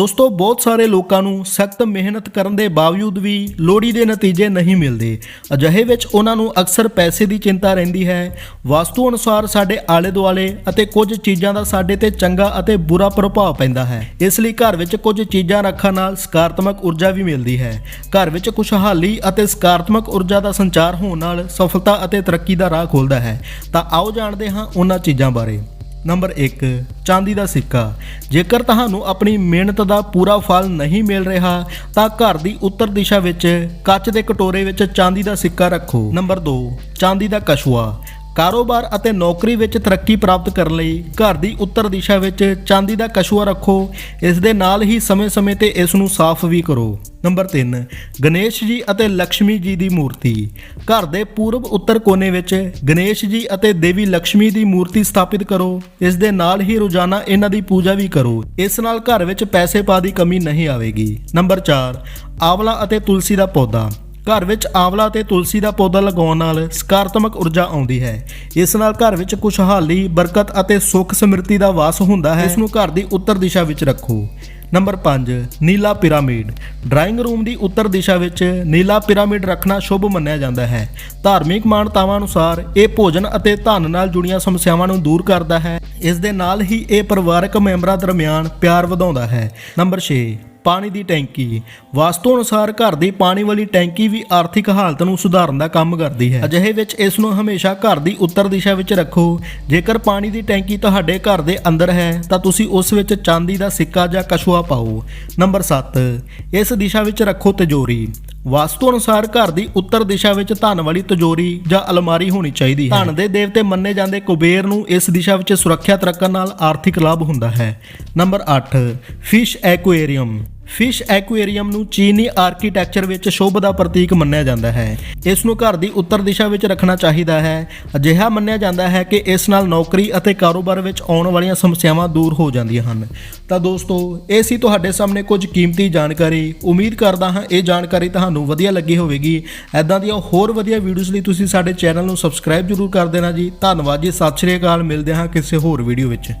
ਦੋਸਤੋ, ਬਹੁਤ ਸਾਰੇ ਲੋਕਾਂ ਨੂੰ ਸਖਤ ਮਿਹਨਤ ਕਰਨ ਦੇ ਬਾਵਜੂਦ ਵੀ ਲੋੜੀ ਦੇ ਨਤੀਜੇ ਨਹੀਂ ਮਿਲਦੇ। ਅਜਿਹੇ ਵਿੱਚ ਉਹਨਾਂ ਨੂੰ ਅਕਸਰ ਪੈਸੇ ਦੀ ਚਿੰਤਾ ਰਹਿੰਦੀ ਹੈ। ਵਾਸਤੂ ਅਨੁਸਾਰ ਸਾਡੇ ਆਲੇ ਦੁਆਲੇ ਅਤੇ ਕੁਝ ਚੀਜ਼ਾਂ ਦਾ ਸਾਡੇ ਤੇ ਚੰਗਾ ਅਤੇ ਬੁਰਾ ਪ੍ਰਭਾਵ ਪੈਂਦਾ ਹੈ। ਇਸ ਲਈ ਘਰ ਵਿੱਚ ਕੁਝ ਚੀਜ਼ਾਂ ਰੱਖਣ ਨਾਲ ਸਕਾਰਾਤਮਕ ਊਰਜਾ ਵੀ ਮਿਲਦੀ ਹੈ। ਘਰ ਵਿੱਚ ਖੁਸ਼ਹਾਲੀ ਅਤੇ ਸਕਾਰਾਤਮਕ ਊਰਜਾ ਦਾ ਸੰਚਾਰ ਹੋਣ ਨਾਲ ਸਫਲਤਾ ਅਤੇ ਤਰੱਕੀ ਦਾ ਰਾਹ ਖੁੱਲਦਾ ਹੈ। ਤਾਂ ਆਓ ਜਾਣਦੇ ਹਾਂ ਉਹਨਾਂ ਚੀਜ਼ਾਂ ਬਾਰੇ। ਨੰਬਰ 1 ਚਾਂਦੀ ਦਾ ਸਿੱਕਾ। ਜੇਕਰ ਤੁਹਾਨੂੰ ਆਪਣੀ ਮਿਹਨਤ ਦਾ ਪੂਰਾ ਫਲ ਨਹੀਂ ਮਿਲ ਰਿਹਾ, ਤਾਂ ਘਰ ਦੀ ਉੱਤਰ ਦਿਸ਼ਾ ਵਿੱਚ ਕੱਚ ਦੇ ਕਟੋਰੇ ਵਿੱਚ ਚਾਂਦੀ ਦਾ ਸਿੱਕਾ ਰੱਖੋ। ਨੰਬਰ 2 ਚਾਂਦੀ ਦਾ ਕਛੂਆ। ਕਾਰੋਬਾਰ ਅਤੇ ਨੌਕਰੀ ਵਿੱਚ ਤਰੱਕੀ ਪ੍ਰਾਪਤ ਕਰਨ ਲਈ ਘਰ ਦੀ ਉੱਤਰ ਦਿਸ਼ਾ ਵਿੱਚ ਚਾਂਦੀ ਦਾ ਕਛੂਆ ਰੱਖੋ। ਇਸ ਦੇ ਨਾਲ ਹੀ ਸਮੇਂ-ਸਮੇਂ ਤੇ ਇਸ ਨੂੰ ਸਾਫ਼ ਵੀ ਕਰੋ। ਨੰਬਰ 3 ਗਣੇਸ਼ ਜੀ ਅਤੇ ਲక్ష్ਮੀ ਜੀ ਦੀ ਮੂਰਤੀ। ਘਰ ਦੇ ਪੂਰਬ ਉੱਤਰ ਕੋਨੇ ਵਿੱਚ ਗਣੇਸ਼ ਜੀ ਅਤੇ ਦੇਵੀ ਲక్ష్ਮੀ ਦੀ ਮੂਰਤੀ ਸਥਾਪਿਤ ਕਰੋ। ਇਸ ਦੇ ਨਾਲ ਹੀ ਰੋਜ਼ਾਨਾ ਇਹਨਾਂ ਦੀ ਪੂਜਾ ਵੀ ਕਰੋ। ਇਸ ਨਾਲ ਘਰ ਵਿੱਚ ਪੈਸੇ ਪਾ ਦੀ ਕਮੀ ਨਹੀਂ ਆਵੇਗੀ। ਨੰਬਰ 4 ਆਵਲਾ ਅਤੇ ਤੁਲਸੀ ਦਾ ਪੌਦਾ। ਘਰ ਵਿੱਚ ਆਵਲਾ ਤੇ ਤੁਲਸੀ ਦਾ ਪੌਦਾ ਲਗਾਉਣ ਨਾਲ ਸਕਾਰਾਤਮਕ ਊਰਜਾ ਆਉਂਦੀ ਹੈ। ਇਸ ਨਾਲ ਘਰ ਵਿੱਚ ਖੁਸ਼ਹਾਲੀ, ਬਰਕਤ ਅਤੇ ਸੁੱਖ ਸਮ੍ਰਿੱਧੀ ਦਾ ਵਾਸ ਹੁੰਦਾ ਹੈ। ਇਸ ਨੂੰ ਘਰ ਦੀ ਉੱਤਰ ਦਿਸ਼ਾ ਵਿੱਚ ਰੱਖੋ। ਨੰਬਰ 5 ਨੀਲਾ ਪਿਰਾਮਿਡ। ਡਰਾਇੰਗ ਰੂਮ ਦੀ ਉੱਤਰ ਦਿਸ਼ਾ ਵਿੱਚ ਨੀਲਾ ਪਿਰਾਮਿਡ ਰੱਖਣਾ ਸ਼ੁਭ ਮੰਨਿਆ ਜਾਂਦਾ ਹੈ। ਧਾਰਮਿਕ ਮਾਨਤਾਵਾਂ ਅਨੁਸਾਰ ਇਹ ਭੋਜਨ ਅਤੇ ਧਨ ਨਾਲ ਜੁੜੀਆਂ ਸਮੱਸਿਆਵਾਂ ਨੂੰ ਦੂਰ ਕਰਦਾ ਹੈ। ਇਸ ਦੇ ਨਾਲ ਹੀ ਇਹ ਪਰਿਵਾਰਕ ਮੈਂਬਰਾਂ ਦਰਮਿਆਨ ਪਿਆਰ ਵਧਾਉਂਦਾ ਹੈ। ਨੰਬਰ 6 ਪਾਣੀ ਦੀ ਟੈਂਕੀ। ਵਾਸਤੂ ਅਨੁਸਾਰ ਘਰ ਦੀ ਪਾਣੀ ਵਾਲੀ ਟੈਂਕੀ ਵੀ ਆਰਥਿਕ ਹਾਲਤ ਨੂੰ ਸੁਧਾਰਨ ਦਾ ਕੰਮ ਕਰਦੀ ਹੈ। ਅਜਿਹੇ ਵਿੱਚ ਇਸ ਨੂੰ ਹਮੇਸ਼ਾ ਘਰ ਦੀ ਉੱਤਰ ਦਿਸ਼ਾ ਵਿੱਚ ਰੱਖੋ। ਜੇਕਰ ਪਾਣੀ ਦੀ ਟੈਂਕੀ ਤੁਹਾਡੇ ਘਰ ਦੇ ਅੰਦਰ ਹੈ, ਤਾਂ ਤੁਸੀਂ ਉਸ ਵਿੱਚ ਚਾਂਦੀ ਦਾ ਸਿੱਕਾ ਜਾਂ ਕਛੂਆ ਪਾਓ। ਨੰਬਰ 7 ਇਸ ਦਿਸ਼ਾ ਵਿੱਚ ਰੱਖੋ ਤਿਜੋਰੀ। ਵਾਸਤੂ ਅਨੁਸਾਰ ਘਰ ਦੀ ਉੱਤਰ ਦਿਸ਼ਾ ਵਿੱਚ ਧਨ ਵਾਲੀ ਤਿਜੋਰੀ ਜਾਂ ਅਲਮਾਰੀ ਹੋਣੀ ਚਾਹੀਦੀ ਹੈ। ਧਨ ਦੇ ਦੇਵਤੇ ਮੰਨੇ ਜਾਂਦੇ ਕੁਬੇਰ ਨੂੰ ਇਸ ਦਿਸ਼ਾ ਵਿੱਚ ਸੁਰੱਖਿਅਤ ਰੱਖਣ ਨਾਲ ਆਰਥਿਕ ਲਾਭ ਹੁੰਦਾ ਹੈ। Number 8 fish aquarium fish aquarium ਨੂੰ ਚੀਨੀ ਆਰਕੀਟੈਕਚਰ ਵਿੱਚ ਸ਼ੋਭ ਦਾ ਪ੍ਰਤੀਕ ਮੰਨਿਆ ਜਾਂਦਾ ਹੈ। ਇਸ ਨੂੰ ਘਰ ਦੀ ਉੱਤਰ ਦਿਸ਼ਾ ਵਿੱਚ ਰੱਖਣਾ ਚਾਹੀਦਾ ਹੈ। ਅਜਿਹਾ ਮੰਨਿਆ ਜਾਂਦਾ ਹੈ ਕਿ ਇਸ ਨਾਲ ਨੌਕਰੀ ਅਤੇ ਕਾਰੋਬਾਰ ਵਿੱਚ ਆਉਣ ਵਾਲੀਆਂ ਸਮੱਸਿਆਵਾਂ ਦੂਰ ਹੋ ਜਾਂਦੀਆਂ ਹਨ। ਤਾਂ ਦੋਸਤੋ, ਇਹ ਸੀ ਤੁਹਾਡੇ ਸਾਹਮਣੇ ਕੁਝ ਕੀਮਤੀ ਜਾਣਕਾਰੀ। ਉਮੀਦ ਕਰਦਾ ਹਾਂ ਇਹ ਜਾਣਕਾਰੀ ਤੁਹਾਨੂੰ ਵਧੀਆ ਲੱਗੀ ਹੋਵੇਗੀ। ਐਦਾਂ ਦੀਆਂ ਹੋਰ ਵਧੀਆ ਵੀਡੀਓਜ਼ ਲਈ ਤੁਸੀਂ ਸਾਡੇ ਚੈਨਲ ਨੂੰ ਸਬਸਕ੍ਰਾਈਬ ਜ਼ਰੂਰ ਕਰ ਦੇਣਾ ਜੀ। ਧੰਨਵਾਦ ਜੀ। ਸਤਿ ਸ਼੍ਰੀ ਅਕਾਲ। ਮਿਲਦੇ ਹਾਂ ਕਿਸੇ ਹੋਰ ਵੀਡੀਓ ਵਿੱਚ।